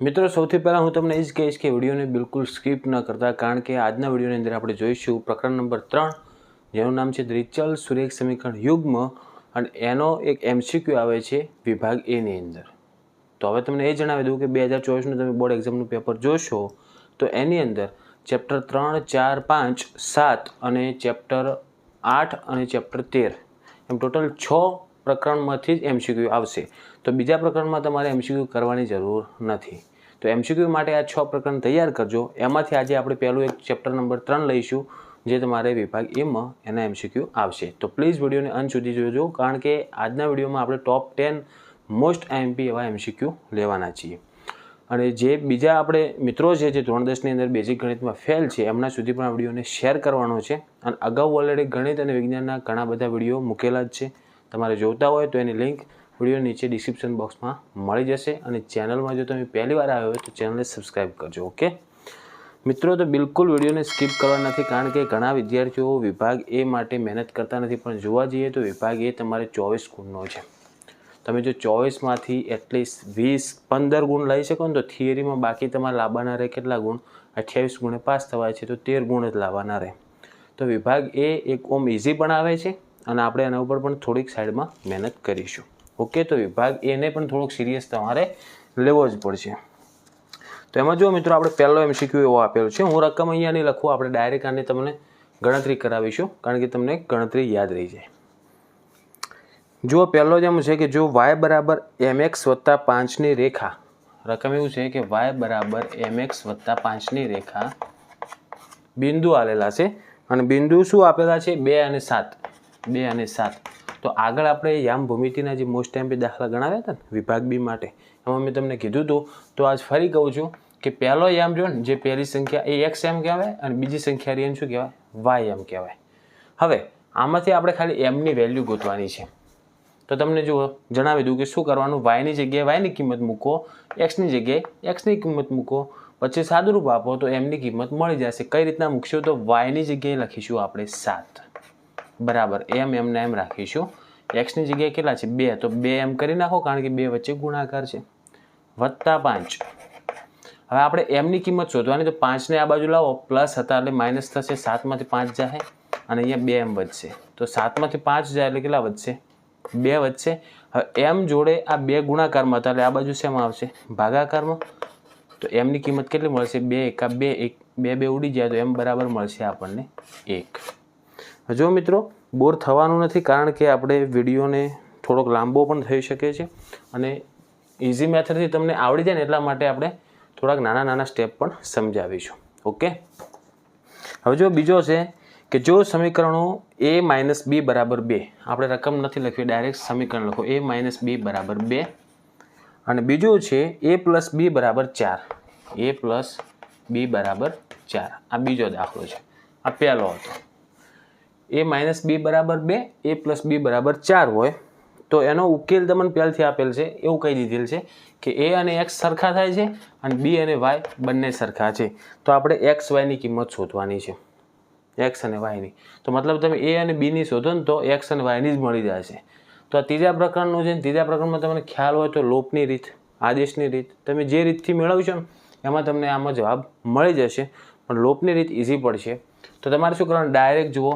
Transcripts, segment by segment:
મિત્રો, સૌથી પહેલાં હું તમને એ જ કહીશ કે વિડીયોને બિલકુલ સ્કીપ ન કરતા, કારણ કે આજના વિડીયોની અંદર આપણે જોઈશું પ્રકરણ નંબર ત્રણ, જેનું નામ છે દ્રિચલ સુરેખ સમીકરણ યુગ્મ, અને એનો એક એમસીક્યુ આવે છે વિભાગ એની અંદર. તો હવે તમને એ જણાવી દઉં કે બે હજાર ચોવીસનું તમે બોર્ડ એક્ઝામનું પેપર જોશો, તો એની અંદર ચેપ્ટર ત્રણ, ચાર, પાંચ, સાત અને ચેપ્ટર આઠ અને ચેપ્ટર તેર, એમ ટોટલ છ પ્રકરણમાંથી જ એમસીક્યુ આવશે. તો બીજા પ્રકરણમાં તમારે એમસીક્યુ કરવાની જરૂર નથી. તો એમસીક્યુ માટે આ છ પ્રકરણ તૈયાર કરજો. એમાંથી આજે આપણે પહેલું એક ચેપ્ટર નંબર ત્રણ લઈશું, જે તમારે વિભાગ એમાં એના એમસીક્યુ આવશે. તો પ્લીઝ વિડીયોને અંત સુધી જોજો, કારણ કે આજના વિડીયોમાં આપણે ટોપ ટેન મોસ્ટ એમપી એવા એમસીક્યુ લેવાના છીએ. અને જે બીજા આપણે મિત્રો છે, જે ધોરણ દસની અંદર બેઝિક ગણિતમાં ફેલ છે, એમના સુધી પણ આ વિડીયોને શેર કરવાનો છે. અને અગાઉ ઓલરેડી ગણિત અને વિજ્ઞાનના ઘણા બધા વીડિયો મૂકેલા જ છે. તમારે જોતા હોય તો એની લિંક વીડિયો નીચે ડિસ્ક્રિપ્શન બોક્સમાં મળી જશે અને ચેનલમાં જો તમે પહેલી વાર આવ્યો હોય તો ચેનલને સબસ્ક્રાઈબ કરજો ઓકે મિત્રો, તો બિલકુલ વિડીયોને સ્કીપ કરવા નથી, કારણ કે ઘણા વિદ્યાર્થીઓ વિભાગ એ માટે મહેનત કરતા નથી, પણ જોવા જઈએ તો વિભાગ એ તમારે ચોવીસ ગુણનો છે. તમે જો ચોવીસમાંથી એટલીસ્ટ વીસ, પંદર ગુણ લઈ શકો ને તો થિયરીમાં બાકી તમારે લાવવાના રહે કેટલા ગુણ? અઠ્યાવીસ ગુણે પાસ થવાય છે તો તેર ગુણ જ લાવવાના રહે. તો વિભાગ એ એક ઓમ ઇઝી પણ આવે છે અને આપણે એના ઉપર પણ થોડીક સાઈડમાં મહેનત કરીશું. ઓકે, તો વિભાગ એને પણ થોડોક સિરિયસ તમારે લેવો જ પડશે. તો એમાં જો મિત્રો, આપણે પહેલો એમસીક્યુ એવો આપેલો છે. હું રકમ અહીંયા નહીં લખું, આપણે ડાયરેક્ટ આને તમને ગણતરી કરાવીશું, કારણ કે તમને ગણતરી યાદ રહી જાય. જુઓ, પહેલો જેમ છે કે જો વાય બરાબર એમ એક્સ વત્તા પાંચની રેખા, રકમ એવું છે કે વાય બરાબર એમ એક્સ વત્તા પાંચની રેખા બિંદુ આલેલા છે. અને બિંદુ શું આપેલા છે? બે અને સાત. બે અને સાત. તો આગળ આપણે યામ ભૂમિતિના જે મોસ્ટ ટાઈમ દાખલા ગણાવ્યા હતા ને, વિભાગ બી માટે, એમાં મેં તમને કીધું હતું, તો આજ ફરી કહું છું કે પહેલો યામ જો ને, જે પહેલી સંખ્યા, એ એક્સ એમ કહેવાય અને બીજી સંખ્યા એમ શું કહેવાય? વાય એમ કહેવાય. હવે, આમાંથી આપણે ખાલી એમની વેલ્યુ ગોતવાની છે. તો તમને જુઓ, જણાવી દઉં કે શું કરવાનું? વાયની જગ્યાએ વાયની કિંમત મૂકો એક્સની જગ્યાએ એક્સની કિંમત મૂકો, પછી સાદુરૂપ આપો તો એમની કિંમત મળી જશે. કઈ રીતના મૂકશો? તો વાયની જગ્યાએ લખીશું આપણે સાત. બરાબર, એમ એમને એમ રાખીશું. એક્સની જગ્યાએ કેટલા છે? બે. તો બે એમ કરી નાખો, કારણ કે બે વચ્ચે ગુણાકાર છે. વત્તા પાંચ. હવે આપણે એમની કિંમત શોધવાની, તો પાંચને આ બાજુ લાવો, પ્લસ હતા એટલે માઇનસ થશે સાતમાંથી પાંચ જાય અને અહીંયા બે એમ વધશે. તો સાતમાંથી પાંચ જાય એટલે કેટલા વધશે? બે વધશે. હવે એમ જોડે આ બે ગુણાકારમાં હતા, એટલે આ બાજુ શેમાં આવશે? ભાગાકારમાં. તો એમની કિંમત કેટલી મળશે? બે, એકા. બે, એક. બે બે ઉડી જાય, તો એમ બરાબર મળશે આપણને એક. જો મિત્રો બોર થવાનું નથી કારણ કે આપણે વિડીયોને થોડોક લાંબો પણ થઈ શકે છે અને ઇઝી મેથડથી તમને આવડી જાય ને એટલા માટે આપણે થોડાક નાના નાના સ્ટેપ પણ સમજાવીશું. ઓકે હવે જો બીજો છે કે જો સમીકરણો એ માઇનસ બી બરાબર બે, આપણે રકમ નથી લખવી ડાયરેક્ટ સમીકરણ લખો. એ માઇનસ બી બરાબર બે. અને બીજું છે એ પ્લસ બી બરાબર ચાર. એ પ્લસ બી બરાબર ચાર. આ બીજો દાખલો છે. આ પહેલો હતો. એ માઇનસ બી બરાબર બે, એ પ્લસ બી બરાબર ચાર હોય. તો એનો ઉકેલ તમને પહેલથી આપેલ છે, એવું કહી દીધેલ છે કે એ અને એક્સ સરખા થાય છે અને બી અને વાય બંને સરખા છે. તો આપણે એક્સ વાયની કિંમત શોધવાની છે. એક્સ અને વાયની તો મતલબ તમે એ અને બીની શોધો ને તો એક્સ અને વાયની જ મળી જાય છે તો આ ત્રીજા પ્રકરણનું છે ત્રીજા પ્રકરણમાં તમને ખ્યાલ હોય તો લોપની રીત, આદેશની રીત, તમે જે રીતથી મેળવશો એમાં તમને આમાં જવાબ મળી જશે. પણ લોપની રીત ઇઝી પડશે. તો તમારે શું કરવાનું? ડાયરેક્ટ જુઓ.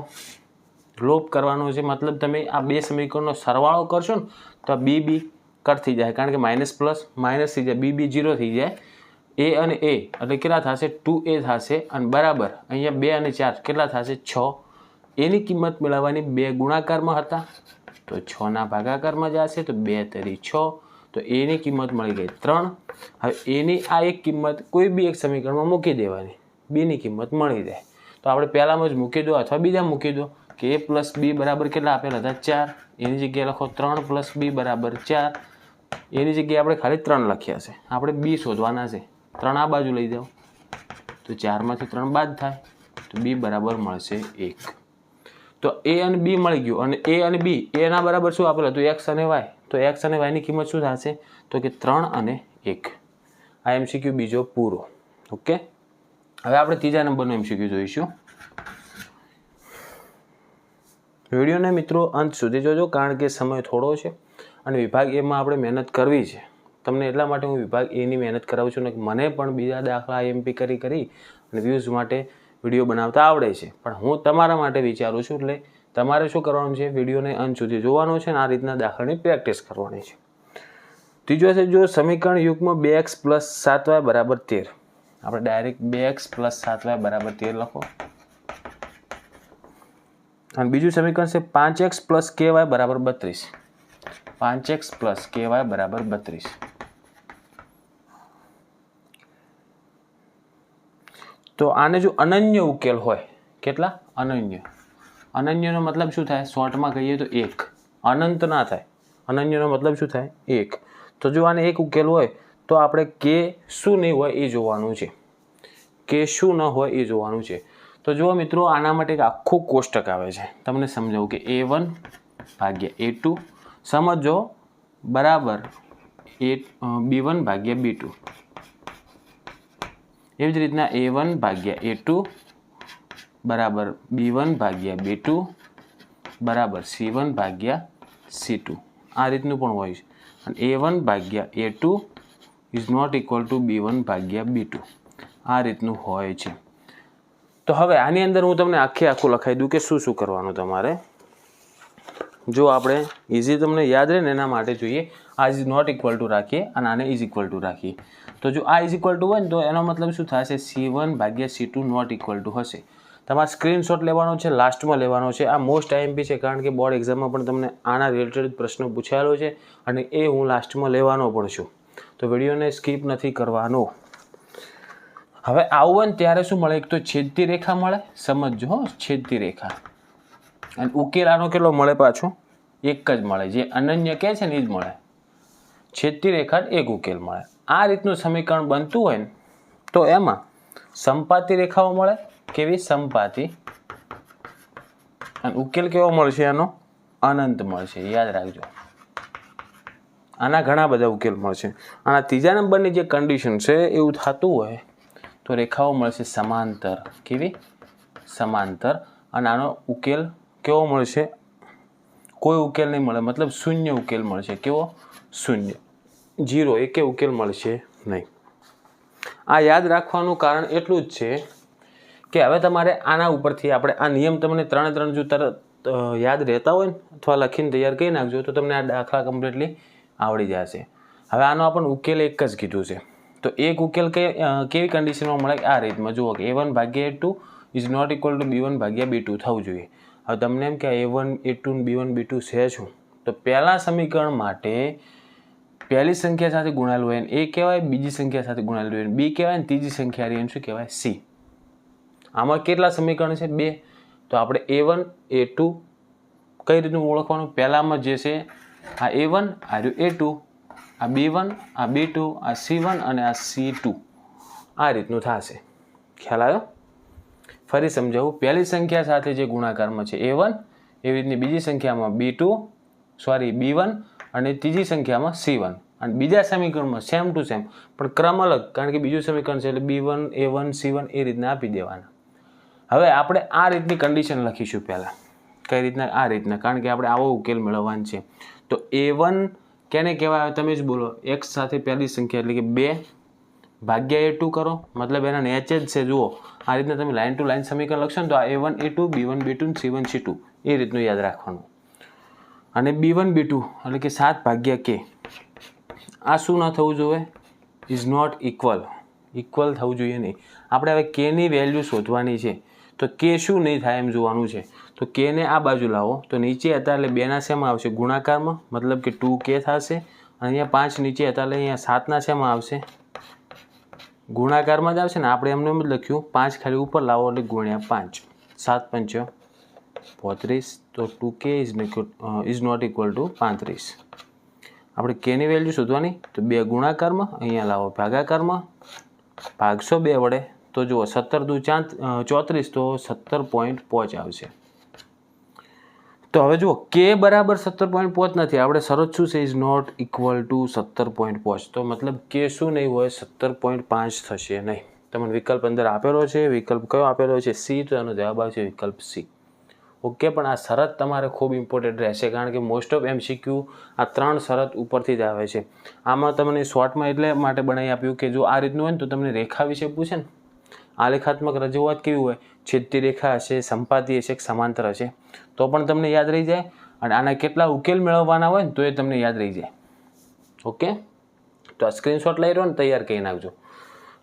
લોપ કરવાનો છે, મતલબ તમે આ બે સમીકરણનો સરવાળો કરશો ને, તો બી બી કટ થઈ જાય, કારણ કે માઇનસ પ્લસ માઇનસ થઈ જાય બી બી જીરો થઈ જાય. એ અને એ એટલે કેટલા થશે? ટુ એ થશે, અને બરાબર, અહીંયા બે અને ચાર, કેટલા થશે? છ. એની કિંમત મેળવવાની બે ગુણાકારમાં હતા, તો છના ભાગાકારમાં જશે, તો બે તરી છ, તો એની કિંમત મળી ગઈ ત્રણ. હવે એની આ એક કિંમત કોઈ બી એક સમીકરણમાં મૂકી દેવાની, બીની કિંમત મળી જાય. તો આપણે પહેલામાં જ મૂકી દો, અથવા બીજા મૂકી દો. કે એ પ્લસ બી બરાબર કેટલા આપેલા હતા? ચાર. એની જગ્યાએ લખો ત્રણ પ્લસ બી બરાબર ચાર. એની જગ્યાએ આપણે ખાલી ત્રણ લખ્યા છે. આપણે બી શોધવાના છે. ત્રણ આ બાજુ લઈ જાઓ. તો ચારમાંથી ત્રણ બાદ થાય. તો બી બરાબર મળશે એક. તો એ અને બી મળી ગયું. અને એ અને બી એના બરાબર શું આપેલું? હતું એક્સ અને વાય. તો એક્સ અને વાયની કિંમત શું થશે? તો કે ત્રણ અને એક. આ એમસીક્યુ બીજો પૂરો. ઓકે? હવે આપણે ત્રીજા નંબરનો એમસીક્યુ જોઈશું. વિડીયોને મિત્રો અંત સુધી જોજો, કારણ કે સમય થોડો છે અને વિભાગ એમાં આપણે મહેનત કરવી છે. તમને એટલા માટે હું વિભાગ એની મહેનત કરાવું છું ને મને પણ બીજા દાખલા એમપી કરી કરી અને વ્યૂઝ માટે વીડિયો બનાવતા આવડે છે. પણ હું તમારા માટે વિચારું છું એટલે તમારે શું કરવાનું છે? વિડીયોને અંત સુધી જોવાનો છે અને આ રીતના દાખલાની પ્રેક્ટિસ કરવાની છે. ત્રીજો છે, જો સમીકરણ યુગમાં બે એક્સ પ્લસ સાત વાય બરાબર તેર. આપણે ડાયરેક્ટ બે એક્સ પ્લસ સાત વાય બરાબર તેર લખો. અને બીજું સમીકરણ છે પાંચ એક્સ પ્લસ કે વાય બરાબર બત્રીસ. પાંચ એક્સ પ્લસ કે વાય બરાબર બત્રીસ. તો આને જો અનન્ય ઉકેલ હોય, કેટલા? અનન્ય. અનન્યનો મતલબ શું થાય? શોર્ટમાં કહીએ તો એક. અનંત ના થાય. અનન્યનો મતલબ શું થાય? એક. તો જો આને એક ઉકેલ હોય, તો આપણે કે શું નહીં હોય એ જોવાનું છે. કે શું ન હોય એ જોવાનું છે. તો જુઓ મિત્રો, આના માટે એક આખું કોષ્ટક આવે છે. તમને સમજાવું કે એ વન ભાગ્યા એ ટુ સમજો, બરાબર, એ બી વન ભાગ્યા બી ટુ એવી જ રીતના એ વન ભાગ્યા એ ટુ બરાબર બી વન ભાગ્યા બી ટુ બરાબર સી વન ભાગ્યા સી ટુ આ રીતનું પણ હોય છે. અને એ વન ભાગ્યા A two is not equal to B one ભાગ્યા બી ટુ આ રીતનું હોય છે. તો હવે આની અંદર હું તમને આખે આખું લખાઈ દઉં કે શું શું કરવાનું તમારે? જો આપણે ઇઝી તમને યાદ રહે ને એના માટે જોઈએ. આ ઇઝ નોટ ઇક્વલ ટુ રાખીએ અને આને ઇઝ ઇક્વલ ટુ રાખીએ. તો જો આ ઇઝ ઇક્વલ ટુ હોય ને તો એનો મતલબ શું થશે? સી વન ભાગ્યા C two not equal to હશે. તમારે સ્ક્રીનશોટ લેવાનો છે લાસ્ટમાં લેવાનો છે. આ મોસ્ટ આઈએમપી છે કારણ કે બોર્ડ એક્ઝામમાં પણ તમને આના રિલેટેડ પ્રશ્નો પૂછાયેલો છે અને એ હું લાસ્ટમાં લેવાનો પણ છું. તો વિડીયોને સ્કીપ નથી કરવાનો. હવે આવું ત્યારે શું મળે? એક તો છેદતી રેખા મળે, સમજજો હો, છેદતી રેખા. અને ઉકેલ આનો કેટલો મળે પાછો? એક જ મળે. જે અનન્ય કહે છે ને એ જ મળે. છેદતી રેખા એક ઉકેલ મળે. આ રીતનું સમીકરણ બનતું હોય ને, તો એમાં સંપાતી રેખાઓ મળે, કેવી? સંપાતી. અને ઉકેલ કેવો મળશે એનો અનંત મળશે. યાદ રાખજો. આના ઘણા બધા ઉકેલ મળશે. આના ત્રીજા નંબરની જે કન્ડિશન છે, એવું થતું હોય તો રેખાઓ મળશે સમાંતર. કેવી? સમાંતર. અને આનો ઉકેલ કેવો મળશે? કોઈ ઉકેલ નહીં મળે. મતલબ શૂન્ય ઉકેલ મળશે. કેવો? શૂન્ય. જીરો એકે ઉકેલ મળશે નહીં. આ યાદ રાખવાનું કારણ એટલું જ છે કે હવે તમારે આના ઉપરથી આપણે આ નિયમ તમને ત્રણે ત્રણ જો તરત યાદ રહેતા હોય ને, અથવા લખીને તૈયાર કરી નાખજો તો તમને આ દાખલા કમ્પ્લીટલી આવડી જશે. હવે આનો આપણને ઉકેલ એક જ કીધું છે. તો એક ઉકેલ કે કેવી કન્ડિશનમાં મળે? આ રીતમાં. જુઓ કે એ વન ભાગ્યા A two is not equal to B one ભાગ્યા બી ટુ થવું જોઈએ. હવે તમને એમ કે A one A two B one B two છે શું? તો પહેલા સમીકરણ માટે પહેલી સંખ્યા સાથે ગુણાયેલું હોય એ કહેવાય, બીજી સંખ્યા સાથે ગુણાયેલું હોય બી કહેવાય ને ત્રીજી સંખ્યા રહી શું કહેવાય? સી આમાં કેટલા સમીકરણ છે? બે. તો આપણે એ વન એ ટુ કઈ રીતનું ઓળખવાનું? પહેલામાં જે છે, આ એ વન આ રહ્યું એ ટુ આ બી વન આ બી ટુ આ સી વન અને આ સી ટુ આ રીતનું થશે. ખ્યાલ આવ્યો? ફરી સમજાવું. પહેલી સંખ્યા સાથે જે ગુણાકારમાં છે એ વન એવી રીતની બીજી સંખ્યામાં B two sorry B one અને ત્રીજી સંખ્યામાં સી વન અને બીજા સમીકરણમાં સેમ ટુ સેમ પણ ક્રમ અલગ, કારણ કે બીજું સમીકરણ છે એટલે B one A one C one એ રીતના આપી દેવાના. હવે આપણે આ રીતની કન્ડિશન લખીશું પહેલાં. કઈ રીતના? આ રીતના. કારણ કે આપણે આવો ઉકેલ મેળવવાનો છે. તો એ વન કેને કહેવાય? તમે જ બોલો. એક્સ સાથે પહેલી સંખ્યા એટલે કે બે ભાગ્યા એ ટુ કરો. મતલબ એના નેચે જ છે. જુઓ. આ રીતના તમે લાઇન ટુ લાઇન સમીકરણ લખશો ને તો આ A one A two B one B two C one C two એ રીતનું યાદ રાખવાનું. અને બી વન બી ટુ એટલે કે સાત ભાગ્યા કે આ શું ન થવું જોઈએ? ઇઝ નોટ ઇક્વલ ઇક્વલ થવું જોઈએ નહીં. આપણે હવે કેની વેલ્યુ શોધવાની છે. તો કે શું નહીં થાય એમ જોવાનું છે. તો કેને આ બાજુ લાવો. તો નીચે હતા એટલે બેના શેમાં આવશે? ગુણાકારમાં? મતલબ કે ટુ કે થશે. અહીંયા પાંચ નીચે હતા એટલે અહીંયા સાતના શેમાં આવશે? ગુણાકારમાં જ આવશે ને? આપણે એમને એમ જ લખ્યું. પાંચ ખાલી ઉપર લાવો એટલે ગુણ્યા પાંચ. સાત પંચો. પોત્રીસ. તો two k is is not equal to પાંત્રીસ. આપણે કેની વેલ્યુ શોધવાની? તો બે ગુણાકારમાં અહીંયા લાવો. ભાગાકારમાં? ભાગશો બે વડે. તો જુઓ, સત્તર દુ ચાંત ચોત્રીસ, તો સત્તર પોઈન્ટ પાંચ આવશે. તો હવે જુઓ કે બરાબર સત્તર પોઈન્ટ પાંચ નથી. આપણે શરત શું છે? ઇઝ નોટ ઇક્વલ ટુ સત્તર પોઈન્ટ પાંચ. તો મતલબ કે શું નહીં હોય? સત્તર પોઈન્ટ પાંચ થશે નહીં. તમને વિકલ્પ અંદર આપેલો છે. વિકલ્પ કયો આપેલો છે? સી તો એનો જવાબ આવશે વિકલ્પ સી ઓકે, પણ આ શરત તમારે ખૂબ ઇમ્પોર્ટન્ટ રહેશે, કારણ કે મોસ્ટ ઓફ એમસીક્યુ આ ત્રણ શરત ઉપરથી જ આવે છે. આમાં તમને શોર્ટમાં એટલે માટે બનાવી આપ્યું કે જો આ રીતનું હોય ને, તો તમને રેખા વિશે પૂછે ને. આલેખાત્મક રજૂઆત કેવી હોય? છેદતી રેખા હશે સંપાતી હશે કે સમાંતર હશે. તો પણ તમને યાદ રહી જાય. અને આના કેટલા ઉકેલ મેળવવાના હોય ને, તો એ તમને યાદ રહી જાય. ઓકે? તો આ સ્ક્રીનશોટ લઈ રહ્યો ને, તૈયાર કરી નાખજો.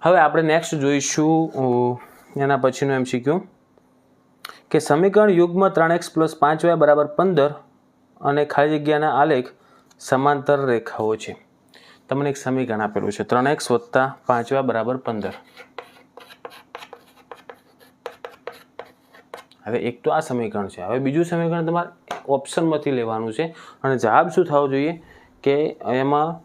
હવે આપણે નેક્સ્ટ જોઈશું એના પછીનું એમ શીખ્યું કે સમીકરણ યુગમાં ત્રણ એક્સ પ્લસ પાંચ વાય બરાબર પંદર અને ખાલી જગ્યાના આલેખ સમાંતર રેખાઓ છે. તમને એક સમીકરણ આપેલું છે. ત્રણ એક્સ વત્તા પાંચ વાય બરાબર પંદર. હવે એક તો આ સમીકરણ છે. હવે બીજું સમીકરણ તમારે ઓપ્શનમાંથી લેવાનું છે અને જવાબ શું થવો જોઈએ? કે એમાં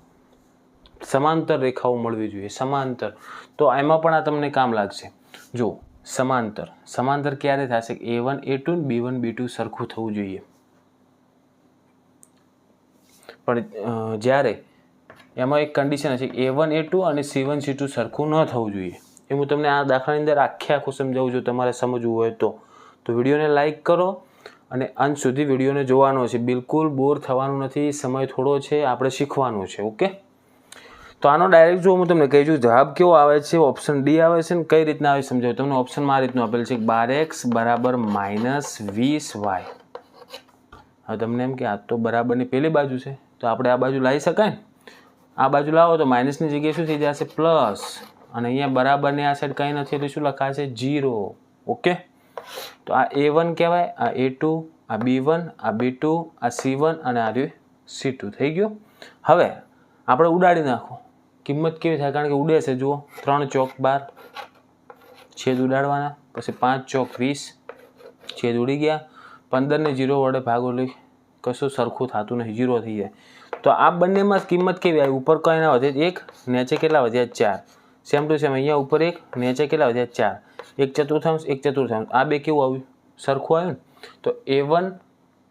સમાંતર રેખાઓ મળવી જોઈએ. સમાંતર. તો એમાં પણ આ તમને કામ લાગશે. જો સમાંતર. સમાંતર ક્યારે થશે? A one A two B one B two સરખું થવું જોઈએ. પણ જ્યારે એમાં એક કન્ડિશન હશે એ વન એ ટુ અને સી વન સી ટુ સરખું ન થવું જોઈએ. એ હું તમને આ દાખલાની અંદર આખે આખું સમજાવું છું. તમારે સમજવું હોય તો. તો વિડીયોને લાઈક કરો અને અંત સુધી વિડીયોને જોવાનો છે. બિલકુલ બોર થવાનું નથી, સમય થોડો છે, આપણે શીખવાનું છે, ઓકે? તો આનો ડાયરેક્ટ જો હું તમને કહી છું જવાબ કેવો આવે છે, ઓપ્શન ડી આવે છે ને કઈ રીતના આવે સમજાવું. તમને ઓપ્શનમાં આ રીતનું આપેલ છે, બાર એક્સ બરાબર માઇનસ વીસ વાય. હવે તમને એમ કે આ તો બરાબરની પેલી બાજુ છે, તો આપણે આ બાજુ લાવી શકાય ને? આ બાજુ લાવો તો માઇનસની જગ્યાએ શું થઈ જશે? પ્લસ. અને અહીંયા બરાબરની આ સાઈડ કંઈ નથી, એટલે શું લખાશે? જીરો. ઓકે? તો આ એ વન કહેવાય, આ એ ટુ આ બી વન આ બી ટુ આ સી વન અને આ રહ્યું સી ટુ થઈ ગયું? હવે આપણે ઉડાડી નાખો. કિંમત કેવી થાય? કારણ કે ઉડે છે, જુઓ. ત્રણ ચોક બાર. છેદ ઉડાડવાના. પછી પાંચ ચોક વીસ. છેદ ઉડી ગયા. પંદરને જીરો વડે ભાગો લઈ. કશું સરખું થતું નથી. જીરો થઈ જાય. તો આ બંનેમાં કિંમત કેવી આવી? ઉપર કઈ ના વધે? એક, નીચે કેટલા વધ્યા? ચાર. સેમ ટુ સેમ અહીંયા ઉપર એક, નીચે કેટલા વધ્યા? ચાર. એક ચતુર્થાંશ એક ચતુર્થાંશ. આ બે કેવું આવ્યું? સરખું આવ્યું ને? તો એ વન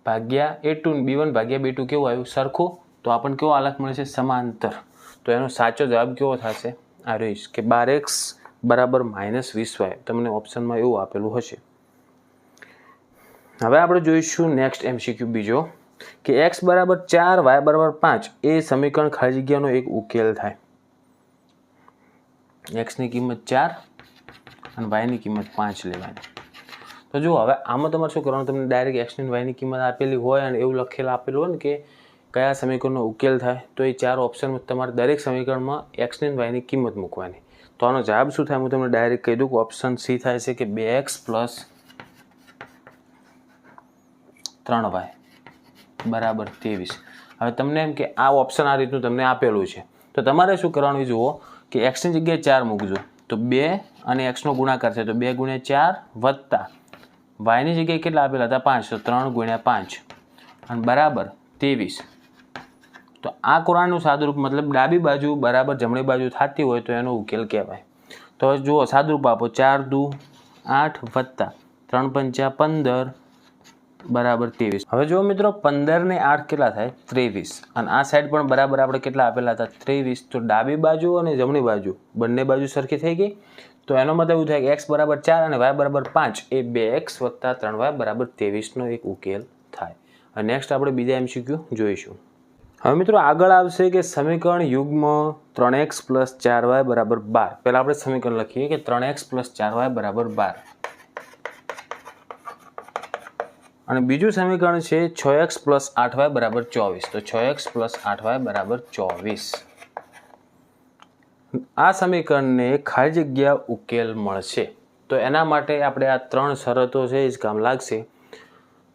ભાગ્યા એ ટુ બી વન ભાગ્યા બી ટુ કેવું આવ્યું? સરખું? તો આપણને કેવો આલેખ મળે છે? સમાંતર. તો એનો સાચો જવાબ કેવો થશે? આ રહીશ કે બાર એક્સ બરાબર માઇનસ વીસ વાય. તમને ઓપ્શનમાં એવું આપેલું હશે. હવે આપણે જોઈશું નેક્સ્ટ એમસીક્યુ બીજો, કે એક્સ બરાબર ચાર વાય બરાબર પાંચ, એ સમીકરણ ખાલી જગ્યાનો એક ઉકેલ થાય. એક્સની કિંમત ચાર અને વાયની કિંમત પાંચ લેવાની. તો જુઓ, હવે આમાં તમારે શું કરવાનું? તમને ડાયરેક્ટ એક્સની અને વાયની કિંમત આપેલી હોય અને એવું લખેલ આપેલું હોય ને કે કયા સમીકરણનો ઉકેલ થાય, તો એ ચાર ઓપ્શન તમારે દરેક સમીકરણમાં એક્સની અને વાયની કિંમત મૂકવાની. તો આનો જવાબ શું થાય? હું તમને ડાયરેક્ટ કહી દઉં કે ઓપ્શન સી થાય છે કે બે એક્સ પ્લસ ત્રણ વાય બરાબર, ત્રેવીસ. હવે તમને એમ કે આ ઓપ્શન આ રીતનું તમને આપેલું છે. તો તમારે શું કરવાનું? જુઓ કે એક્સની જગ્યાએ ચાર મૂકજો. તો બે અને એક્સનો ગુણાકાર છે, તો બે ગુણ્યા ચાર વત્તા વાયની જગ્યાએ કેટલા આપેલા હતા? પાંચ. તો ત્રણ ગુણ્યા પાંચ. અને બરાબર ત્રેવીસ. તો આ કુરાનનું સાદુરૂપ મતલબ ડાબી બાજુ બરાબર જમણી બાજુ થતી હોય તો એનો ઉકેલ કહેવાય. તો જુઓ, સાદુરૂપ આપો. ચાર દુ આઠ વત્તા ત્રણ પંચા પંદર બરાબર ત્રેવીસ. હવે જો મિત્રો, પંદર ને આઠ કેટલા થાય? ત્રેવીસ. અને આ સાઈડ પણ બરાબર આપણે કેટલા આપેલા હતા? ત્રેવીસ. તો ડાબી બાજુ અને જમણી બાજુ. બંને બાજુ સરખી થઈ ગઈ? તો એનો મતલબ એવું થાય કે એક્સ બરાબર ચાર અને વાય બરાબર પાંચ. એ બે એક્સ વત્તા ત્રણ વાય બરાબર ત્રેવીસનો એક ઉકેલ થાય. અને નેક્સ્ટ આપણે બીજા એમસીક્યુ જોઈશું. હવે મિત્રો, આગળ આવશે કે સમીકરણ યુગ્મ ત્રણ એક્સ પ્લસ ચાર વાય બરાબર બાર. પહેલાં આપણે સમીકરણ લખીએ કે ત્રણ એક્સ પ્લસ ચાર વાય બરાબર બાર. અને બીજું સમીકરણ છે છ એક્સ પ્લસ આઠ વાય બરાબર ચોવીસ. તો છ એક્સ પ્લસ આઠ વાય બરાબર ચોવીસ. આ સમીકરણને ખાલી જગ્યા ઉકેલ મળશે. તો એના માટે આપણે આ ત્રણ શરતો છે એ જ કામ લાગશે.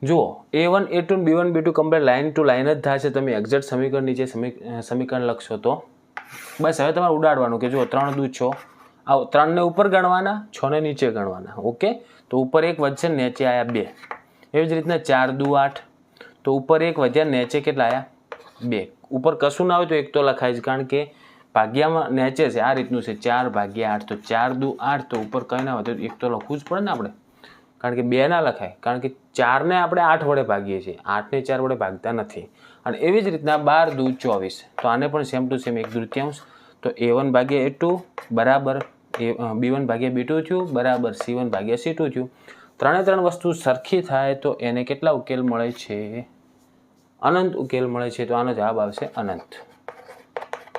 જુઓ A one A two B one B two complete line to line જ થાય છે. તમે એક્ઝેક્ટ સમીકરણ નીચે સમી- સમીકરણ લખશો તો. બસ, હવે તમારે ઉડાડવાનું કે જુઓ, ત્રણ દુ છ. આ ત્રણને ઉપર ગણવાના છને નીચે ગણવાના. ઓકે? તો ઉપર એક વધશે નીચે આવ્યા બે. એવી જ રીતના ચાર દુ આઠ. તો ઉપર એક વધ્યા, નેચે કેટલા આવ્યા બે. ઉપર કશું ના હોય તો એક તો લખાય છે કારણ કે ભાગ્યામાં નેચે છે, આ રીતનું છે. ચાર ભાગ્યા આઠ, તો ચાર દુ આઠ, તો ઉપર કંઈ ના વધે તો એક તો લખવું જ પડે ને આપણે. કારણ કે બે ના લખાય. કારણ કે ચારને આપણે આઠ વડે ભાગીએ છીએ. આઠને ચાર વડે ભાગતા નથી. અને એવી જ રીતના બાર દુ ચોવીસ. તો આને પણ સેમ ટુ સેમ એક તૃતીયાંશ. તો એ વન ભાગ્યા એ ટુ બરાબર. એ બી વન ભાગ્યા બી ટુ થયું. બરાબર સી વન ભાગ્યા સી ટુ થયું. ત્રણે ત્રણ વસ્તુ સરખી થાય તો એને કેટલા ઉકેલ મળે છે? અનંત ઉકેલ મળે છે તો આનો જવાબ આવશે અનંત.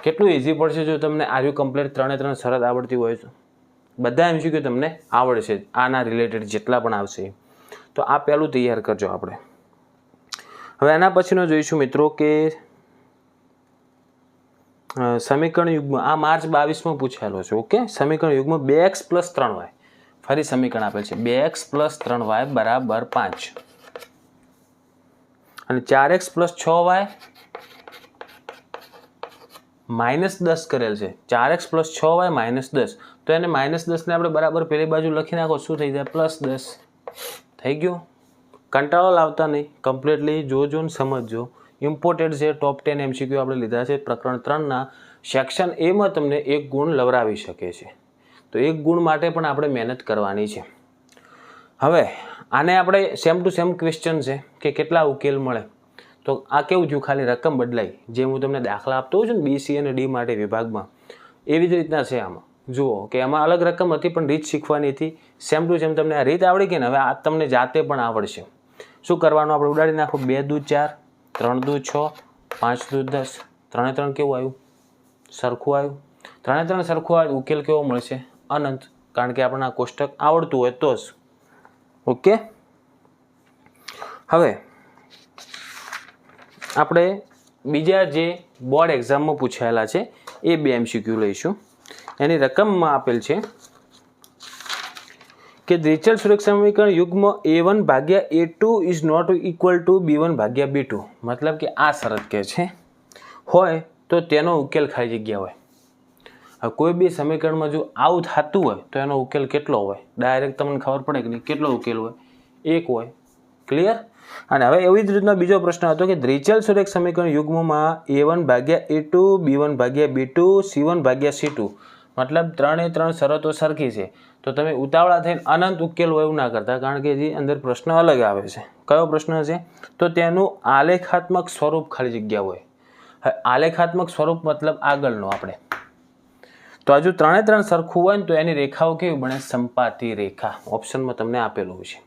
કેટલું ઇઝી પડશે જો તમને આર્યુ કમ્પ્લેટ ત્રણે ત્રણ શરત આવડતી હોય તો? બધા એમ એમસીક્યુ તમને? આવડશે. આના રિલેટેડ જેટલા પણ આવશે. તો આ પહેલું તૈયાર કરજો આપણે. હવે એના પછીનો જોઈશું મિત્રો કે સમીકરણ યુગમાં, આ માર્ચ બાવીસમાં પૂછાયેલો છે, ઓકે? સમીકરણ યુગમાં બે એક્સ પ્લસ ત્રણ વાય. ફરી સમીકરણ આપેલ છે. બે એક્સ પ્લસ ત્રણ વાય બરાબર પાંચ. અને ચાર એક્સ પ્લસ છ વાય માઇનસ દસ કરેલ છે. ચાર એક્સ પ્લસ છ વાય માઇનસ દસ. તો એને માઇનસ દસને આપણે બરાબર પેલી બાજુ લખી નાખો. શું થઈ જાય? પ્લસ દસ. થઈ ગયું? કંટાળો લાવતા નહીં. કમ્પ્લીટલી જોજો ને સમજજો. ઇમ્પોર્ટેડ છે ટોપ ટેન એમસીક્યુ આપણે લીધા છે, પ્રકરણ ત્રણના સેક્શન એમાં તમને એક ગુણ લવરાવી શકે છે. તો એક ગુણ માટે પણ આપણે મહેનત કરવાની છે. હવે, આને આપણે સેમ ટુ સેમ ક્વેશ્ચન છે કે કેટલા ઉકેલ મળે? તો આ કેવું થયું? ખાલી રકમ બદલાઈ. જે હું તમને દાખલા આપતો છું ને બીસી અને ડી માટે વિભાગમાં. એવી જ રીતના છે આમાં. જુઓ કે એમાં અલગ રકમ હતી, પણ રીત શીખવાની હતી. સેમ ટુ સેમ તમને આ રીત આવડી ગઈ ને, હવે આ તમને જાતે પણ આવડશે. શું કરવાનું? આપણે ઉડાડી નાખો. બે દૂધ ચાર, ત્રણ દૂધ છ, પાંચ દૂધ દસ. ત્રણે ત્રણ કેવું આવ્યું? સરખું આવ્યું. ત્રણે ત્રણ સરખું આવ્યું ઉકેલ કેવો મળશે? અનંત કારણ કે આપણને કોષ્ટક આવડતું હોય તો જ. ઓકે? હવે, આપણે બીજા જે બોર્ડ એક્ઝામમાં પૂછાયેલા છે, એ બે એમસીક્યુ લઈશું. એની રકમમાં આપેલ છે કે દ્વિચલ સુરક્ષા સમીકરણ યુગમાં એ વન ભાગ્યા A two is not equal to B one ભાગ્યા બી ટુ મતલબ કે આ શરત કે છે. હોય તો તેનો ઉકેલ ખાલી જગ્યા હોય. હવે કોઈ બી સમીકરણમાં જો આવું થતું હોય, તો એનો ઉકેલ કેટલો હોય? ડાયરેક્ટ તમને ખબર પડે કે કેટલો ઉકેલ હોય? એક હોય. ક્લિયર અને હવે એવી જ રીતનો બીજો પ્રશ્ન હતો કે દ્વિચલ સુરેખ સમીકરણ યુગ્મમાં એ વન ભાગ્યા એ ટુ બી વન ભાગ્યા બી ટુ સી વન ભાગ્યા સી ટુ મતલબ ત્રણે ત્રણ શરતો સરખી છે. તો તમે ઉતાવળા થઈને અનંત ઉકેલ હોય એવું ના કરતા, કારણ કે જે અંદર પ્રશ્ન અલગ આવે છે. કયો પ્રશ્ન છે? તો તેનું આલેખાત્મક સ્વરૂપ ખાલી જગ્યા હોય. આલેખાત્મક સ્વરૂપ મતલબ આગળનો આપણે. તો આજુ ત્રણે ત્રણ સરખું હોય ને તો એની રેખાઓ કેવી બને? સંપાતી રેખા. ઓપ્શનમાં તમને આપેલું છે.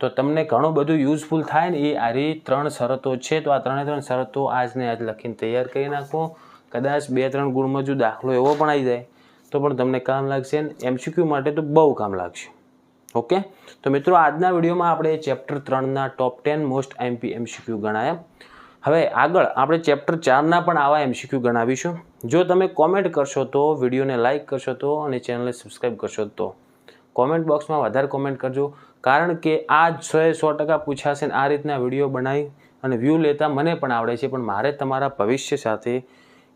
તો તમને ઘણું બધું યુઝફુલ થાય ને એ આ ત્રણ શરતો છે. તો આ ત્રણે ત્રણ શરતો આજને આજ લખીને તૈયાર કરી નાખો. કદાચ બે ત્રણ ગુણમાં જો દાખલો એવો પણ આવી જાય. તો પણ તમને કામ લાગશે ને એમસીક્યુ માટે તો બહુ કામ લાગશે. ઓકે? તો મિત્રો, આજના વિડીયોમાં આપણે ચેપ્ટર ત્રણના top ten most MP MCQ ગણાયા. હવે આગળ આપણે ચેપ્ટર ચારના પણ આવા એમસીક્યુ ગણાવીશું. જો તમે કોમેન્ટ કરશો તો, વિડીયોને લાઇક કરશો તો અને ચેનલને સબસ્ક્રાઈબ કરશો તો. કોમેન્ટ બોક્સમાં વધારે કોમેન્ટ કરજો. કારણ કે આ સો એ સો ટકા પૂછાશે આ રીતના વીડિયો બનાવી અને વ્યૂ લેતા મને પણ આવડે છે, પણ મારે તમારા ભવિષ્ય સાથે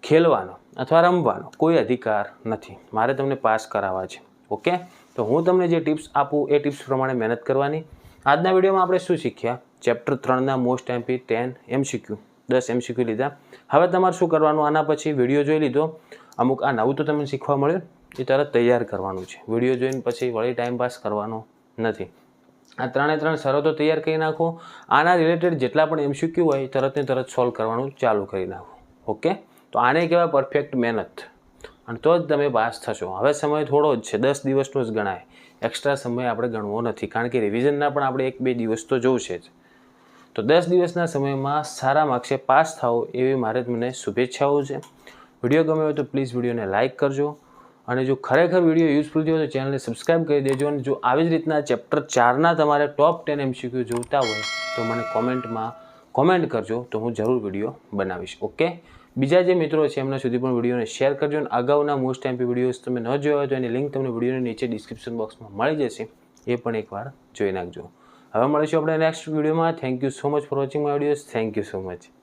ખેલવાનો અથવા રમવાનો કોઈ અધિકાર નથી. મારે તમને પાસ કરાવવા છે. ઓકે તો હું તમને જે ટિપ્સ આપું એ ટિપ્સ પ્રમાણે મહેનત કરવાની. આજના વિડીયોમાં આપણે શું શીખ્યા? ચેપ્ટર ત્રણના મોસ્ટ એમપી ટેન એમસીક્યુ દસ એમસીક્યુ લીધા. હવે તમારે શું કરવાનું? આના પછી વીડિયો જોઈ લીધો. અમુક આ નવું તો તમને શીખવા મળ્યું. એ તરત તૈયાર કરવાનું છે. વીડિયો જોઈને પછી વળી ટાઈમ પાસ કરવાનો નથી. આ ત્રણે ત્રણ શરતો તૈયાર કરી નાખો. આના રિલેટેડ જેટલા પણ એમસીક્યુ હોય, એ તરત ને તરત સોલ્વ કરવાનું ચાલુ કરી નાખો. ઓકે તો આને કહેવાય પરફેક્ટ મહેનત. અને તો જ તમે પાસ થશો. હવે સમય થોડો જ છે. દસ દિવસનો જ ગણાય. એક્સ્ટ્રા સમય આપણે ગણવો નથી. કારણ કે રિવિઝનના પણ આપણે એક બે દિવસ તો જોશે જ. તો દસ દિવસના સમયમાં સારા માર્ક્સે પાસ થાઓ એવી મારે મને શુભેચ્છાઓ છે. વીડિયો ગમ્યો હોય તો પ્લીઝ વિડીયોને લાઇક કરજો અને જો ખરેખર વીડિયો યુઝફુલ થયો તો ચેનલને સબસ્ક્રાઇબ કરી દેજો અને જો આવી જ રીતના ચેપ્ટર ચારના તમારે ટોપ ટેન એમસીક્યુ જોતા હોય તો મને કોમેન્ટમાં કોમેન્ટ કરજો તો હું જરૂર વીડિયો બનાવીશ. ઓકે? બીજા જે મિત્રો છે એમના સુધી પણ વિડીયોને શેર કરજો અને અગાઉના મોસ્ટ એમપી વિડીયોઝ તમે ન જોયા હોય તો એની લિંક તમને વિડીયોની નીચે ડિસ્ક્રિપ્શન બોક્સમાં મળી જશે. એ પણ એકવાર જોઈ નાખજો. હવે મળીશું આપણે નેક્સ્ટ વિડીયોમાં. Thank you so much for watching my videos thank you so much